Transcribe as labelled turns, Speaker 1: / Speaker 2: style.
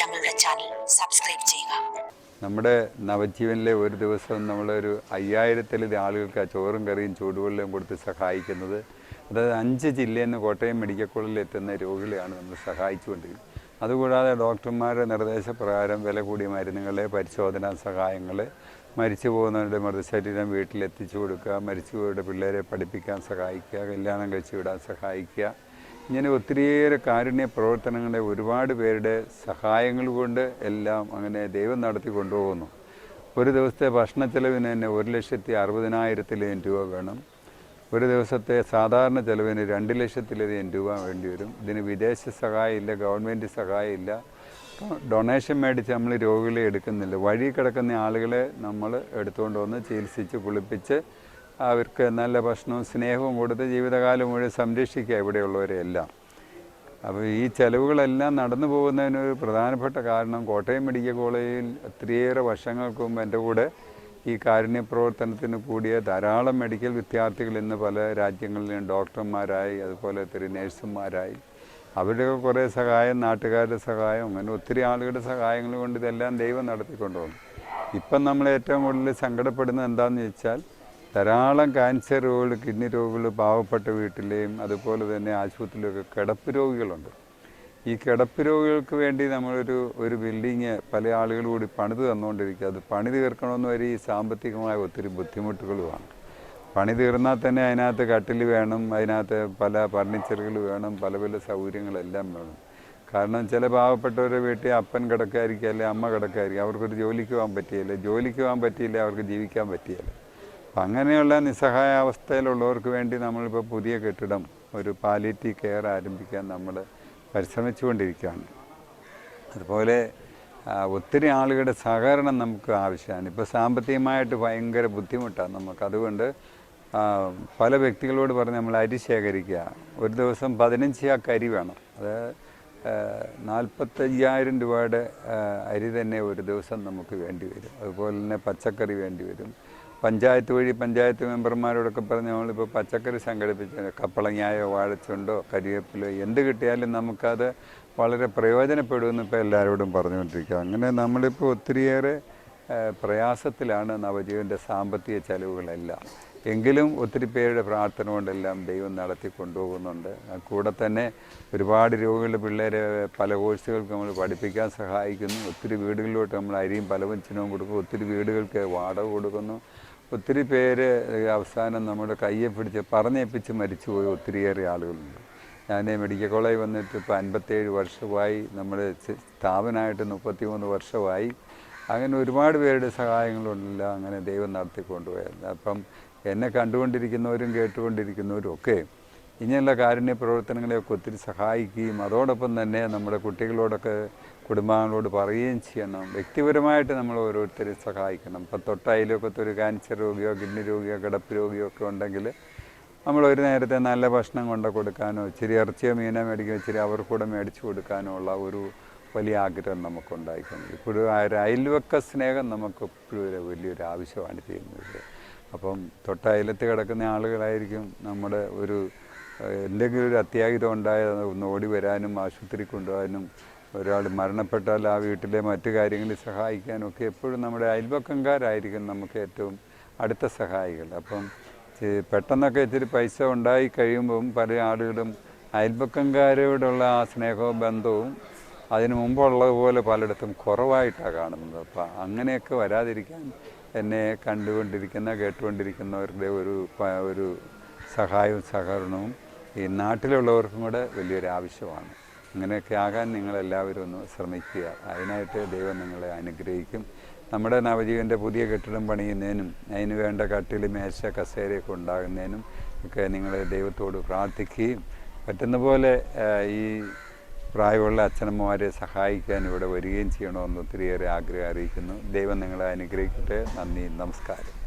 Speaker 1: ഞങ്ങളുടെ channel subscribe ചെയ്യുക.
Speaker 2: നമ്മുടെ നവജീവനിലെ ഒരു ദിവസം നമ്മളൊരു അയ്യായിരത്തിലധികം ആളുകൾക്ക് ആ ചോറും കറിയും ചൂടുവെള്ളവും കൊടുത്ത് സഹായിക്കുന്നത്. അതായത് അഞ്ച് ജില്ലയിൽ നിന്ന് കോട്ടയം മെഡിക്കൽ കോളേജിൽ എത്തുന്ന രോഗികളെയാണ് നമ്മൾ സഹായിച്ചുകൊണ്ടിരിക്കുന്നത്. അതുകൂടാതെ ഡോക്ടർമാരുടെ നിർദ്ദേശപ്രകാരം വില കൂടിയ മരുന്നുകളെ പരിശോധനാ സഹായങ്ങൾ മരിച്ചു പോകുന്നവരുടെ മൃതശരീരം വീട്ടിലെത്തിച്ചു കൊടുക്കുക മരിച്ചു പോയവരുടെ പിള്ളേരെ പഠിപ്പിക്കാൻ സഹായിക്കുക കല്യാണം കഴിച്ചു വിടാൻ സഹായിക്കുക ഇങ്ങനെ ഒത്തിരിയേറെ കാരുണ്യ പ്രവർത്തനങ്ങളെ ഒരുപാട് പേരുടെ സഹായങ്ങൾ കൊണ്ട് എല്ലാം അങ്ങനെ ദൈവം നടത്തി കൊണ്ടുപോകുന്നു. ഒരു ദിവസത്തെ ഭക്ഷണ ചെലവിന് തന്നെ ഒരു ലക്ഷത്തി അറുപതിനായിരത്തിലധികം രൂപ വേണം. ഒരു ദിവസത്തെ സാധാരണ ചെലവിന് രണ്ട് ലക്ഷത്തിലധികം രൂപ വേണ്ടി വരും. ഇതിന് വിദേശ സഹായമില്ല ഗവൺമെന്റ് സഹായമില്ല. ഡൊണേഷൻ മേടിച്ച് നമ്മൾ രോഗികളെ എടുക്കുന്നില്ല. വഴി കിടക്കുന്ന ആളുകളെ നമ്മൾ എടുത്തുകൊണ്ട് വന്ന് ചികിത്സിച്ച് കുളിപ്പിച്ച് അവർക്ക് നല്ല ഭക്ഷണവും സ്നേഹവും കൊടുത്ത് ജീവിതകാലം മുഴുവൻ സംരക്ഷിക്കുക ഇവിടെയുള്ളവരെ എല്ലാം. അപ്പോൾ ഈ ചെലവുകളെല്ലാം നടന്നു പോകുന്നതിനൊരു പ്രധാനപ്പെട്ട കാരണം കോട്ടയം മെഡിക്കൽ കോളേജിൽ ഒത്തിരിയേറെ വർഷങ്ങൾക്ക് മുമ്പ് എന്റെ കൂടെ ഈ കാരുണ്യ പ്രവർത്തനത്തിന് കൂടിയ ധാരാളം മെഡിക്കൽ വിദ്യാർത്ഥികൾ ഇന്ന് പല രാജ്യങ്ങളിലും ഡോക്ടർമാരായി അതുപോലെ ഒത്തിരി നേഴ്സുമാരായി. അവരുടെയൊക്കെ കുറേ സഹായം നാട്ടുകാരുടെ സഹായം അങ്ങനെ ഒത്തിരി ആളുകളുടെ സഹായങ്ങൾ കൊണ്ട് ഇതെല്ലാം ദൈവം നടത്തിക്കൊണ്ടുപോകും ഇപ്പം നമ്മൾ ഏറ്റവും കൂടുതൽ സങ്കടപ്പെടുന്നത് എന്താണെന്ന് വെച്ചാൽ ധാരാളം ക്യാൻസർ രോഗികൾ കിഡ്നി രോഗികൾ പാവപ്പെട്ട വീട്ടിലെയും അതുപോലെ തന്നെ ആശുപത്രിയിലൊക്കെ കിടപ്പ് രോഗികളുണ്ട്. ഈ കിടപ്പ് രോഗികൾക്ക് വേണ്ടി നമ്മളൊരു ഒരു ബിൽഡിങ് പല ആളുകൾ കൂടി പണിത് തന്നുകൊണ്ടിരിക്കുക അത് പണി തീർക്കണമെന്ന് വരെ ഈ സാമ്പത്തികമായ ഒത്തിരി ബുദ്ധിമുട്ടുകളുമാണ്. പണി തീർന്നാൽ തന്നെ അതിനകത്ത് കട്ടിൽ വേണം അതിനകത്ത് പല ഫർണിച്ചറുകൾ വേണം പല പല സൗകര്യങ്ങളെല്ലാം വേണം. കാരണം ചില പാവപ്പെട്ടവരുടെ വീട്ടിൽ അപ്പൻ കിടക്കായിരിക്കും അല്ലെ അമ്മ കിടക്കായിരിക്കും അവർക്കൊരു ജോലിക്ക് പോകാൻ പറ്റിയില്ല. ജോലിക്ക് പോകാൻ പറ്റിയില്ല അവർക്ക് ജീവിക്കാൻ പറ്റിയില്ല. അപ്പം അങ്ങനെയുള്ള നിസ്സഹായ അവസ്ഥയിലുള്ളവർക്ക് വേണ്ടി നമ്മളിപ്പോൾ പുതിയ കെട്ടിടം ഒരു പാലിറ്റി കെയർ ആരംഭിക്കാൻ നമ്മൾ പരിശ്രമിച്ചുകൊണ്ടിരിക്കുകയാണ്. അതുപോലെ ഒത്തിരി ആളുകളുടെ സഹകരണം നമുക്ക് ആവശ്യമാണ്. ഇപ്പോൾ സാമ്പത്തികമായിട്ട് ഭയങ്കര ബുദ്ധിമുട്ടാണ് നമുക്ക്. അതുകൊണ്ട് പല വ്യക്തികളോട് പറഞ്ഞ് നമ്മൾ അരി ശേഖരിക്കുക. ഒരു ദിവസം പതിനഞ്ച് ചാക്ക് അരി വേണം. അത് നാൽപ്പത്തയ്യായിരം രൂപയുടെ അരി തന്നെ ഒരു ദിവസം നമുക്ക് വേണ്ടി വരും. അതുപോലെ തന്നെ പച്ചക്കറി വേണ്ടി വരും. പഞ്ചായത്ത് വഴി പഞ്ചായത്ത് മെമ്പർമാരോടൊക്കെ പറഞ്ഞ് നമ്മളിപ്പോൾ പച്ചക്കറി സംഘടിപ്പിച്ച കപ്പളങ്ങായോ വാഴച്ചുണ്ടോ കരിവേപ്പിലോ എന്ത് കിട്ടിയാലും നമുക്കത് വളരെ പ്രയോജനപ്പെടുമെന്ന് ഇപ്പോൾ എല്ലാവരോടും പറഞ്ഞുകൊണ്ടിരിക്കുക. അങ്ങനെ നമ്മളിപ്പോൾ ഒത്തിരിയേറെ പ്രയാസത്തിലാണ് നവജീവന്റെ സാമ്പത്തിക ചെലവുകളെല്ലാം. എങ്കിലും ഒത്തിരി പേരുടെ പ്രാർത്ഥന കൊണ്ടെല്ലാം ദൈവം നടത്തി കൊണ്ടുപോകുന്നുണ്ട്. കൂടെ തന്നെ ഒരുപാട് രോഗികളുടെ പിള്ളേരെ പല കോഴ്സുകൾക്ക് നമ്മൾ പഠിപ്പിക്കാൻ സഹായിക്കുന്നു. ഒത്തിരി വീടുകളിലോട്ട് നമ്മൾ അരിയും പലവഞ്ചനവും കൊടുക്കും ഒത്തിരി വീടുകൾക്ക് വാടക കൊടുക്കുന്നു. ഒത്തിരി പേര് അവസാനം നമ്മുടെ കയ്യെ പിടിച്ച് പറഞ്ഞേപ്പിച്ച് മരിച്ചുപോയി ഒത്തിരിയേറെ ആളുകളുണ്ട്. ഞാൻ മെഡിക്കൽ കോളേജ് വന്നിട്ട് ഇപ്പോൾ അൻപത്തേഴ് വർഷമായി നമ്മുടെ സ്ഥാപനമായിട്ട് മുപ്പത്തി മൂന്ന് വർഷമായി. അങ്ങനെ ഒരുപാട് പേരുടെ സഹായങ്ങളുണ്ടല്ല അങ്ങനെ ദൈവം നടത്തിക്കൊണ്ടുപോയത് അപ്പം എന്നെ കണ്ടുകൊണ്ടിരിക്കുന്നവരും കേട്ടുകൊണ്ടിരിക്കുന്നവരും ഒക്കെ ഇങ്ങനെയുള്ള കാരുണ്യ പ്രവർത്തനങ്ങളെയൊക്കെ ഒത്തിരി സഹായിക്കുകയും അതോടൊപ്പം തന്നെ നമ്മുടെ കുട്ടികളോടൊക്കെ കുടുംബാംഗങ്ങളോട് പറയുകയും ചെയ്യണം. വ്യക്തിപരമായിട്ട് നമ്മൾ ഓരോരുത്തരെ സഹായിക്കണം. ഇപ്പം തൊട്ടയിലൊക്കത്തെ ഒരു ക്യാൻസർ രോഗിയോ കിഡ്നി രോഗിയോ കിടപ്പ് രോഗിയോ ഒക്കെ ഉണ്ടെങ്കിൽ നമ്മൾ ഒരു നേരത്തെ നല്ല ഭക്ഷണം കൊണ്ട് കൊടുക്കാനോ ഇച്ചിരി ഇറച്ചിയോ മീനോ മേടിക്കുക ഇച്ചിരി അവർക്കൂടെ മേടിച്ചു കൊടുക്കാനോ ഉള്ള ഒരു വലിയ ആഗ്രഹം നമുക്കുണ്ടായിക്കൊണ്ട് ഇപ്പോഴും ആ ഒരു അയൽവക്ക സ്നേഹം നമുക്ക് എപ്പോഴും ഒരു വലിയൊരു ആവശ്യമാണ് ചെയ്യുന്നത് അപ്പം തൊട്ടയലത്ത് കിടക്കുന്ന ആളുകളായിരിക്കും നമ്മുടെ ഒരു എന്തെങ്കിലും ഒരു അത്യാഹിതം ഉണ്ടായാൽ ഒന്ന് ഓടി വരാനും ആശുപത്രി കൊണ്ടുപോകാനും ഒരാൾ മരണപ്പെട്ടാൽ ആ വീട്ടിലെ മറ്റു കാര്യങ്ങളിൽ സഹായിക്കാനും ഒക്കെ എപ്പോഴും നമ്മുടെ അയൽവക്കംകാരായിരിക്കും നമുക്ക് ഏറ്റവും അടുത്ത സഹായികൾ. അപ്പം പെട്ടെന്നൊക്കെ ഇച്ചിരി പൈസ ഉണ്ടായി കഴിയുമ്പം പല ആളുകളും അയൽപക്കംകാരോടുള്ള ആ സ്നേഹവും ബന്ധവും അതിനു മുമ്പുള്ളതുപോലെ പലയിടത്തും കുറവായിട്ടാണ് കാണുന്നത്. അപ്പം അങ്ങനെയൊക്കെ വരാതിരിക്കാൻ എന്നെ കണ്ടുകൊണ്ടിരിക്കുന്ന കേട്ടുകൊണ്ടിരിക്കുന്നവരുടെ ഒരു ഒരു സഹായവും സഹകരണവും ഈ നാട്ടിലുള്ളവർക്കും കൂടെ വലിയൊരു ആവശ്യമാണ്. അങ്ങനെയൊക്കെ ആകാൻ നിങ്ങളെല്ലാവരും ഒന്ന് ശ്രമിക്കുക. അതിനായിട്ട് ദൈവം നിങ്ങളെ അനുഗ്രഹിക്കും. നമ്മുടെ നവജീവന്റെ പുതിയ കെട്ടിടം പണിയുന്നതിനും അതിന് വേണ്ട കട്ടിൽ മേശ കസേരയൊക്കെ ഉണ്ടാകുന്നതിനും ഒക്കെ നിങ്ങൾ ദൈവത്തോട് പ്രാർത്ഥിക്കുകയും പറ്റുന്ന പോലെ ഈ പ്രായമുള്ള അച്ഛനമ്മമാരെ സഹായിക്കാൻ ഇവിടെ വരികയും ചെയ്യണമെന്ന് ഒത്തിരിയേറെ ആഗ്രഹം അറിയിക്കുന്നു. ദൈവം നിങ്ങളെ അനുഗ്രഹിക്കട്ടെ. നന്ദി. നമസ്കാരം.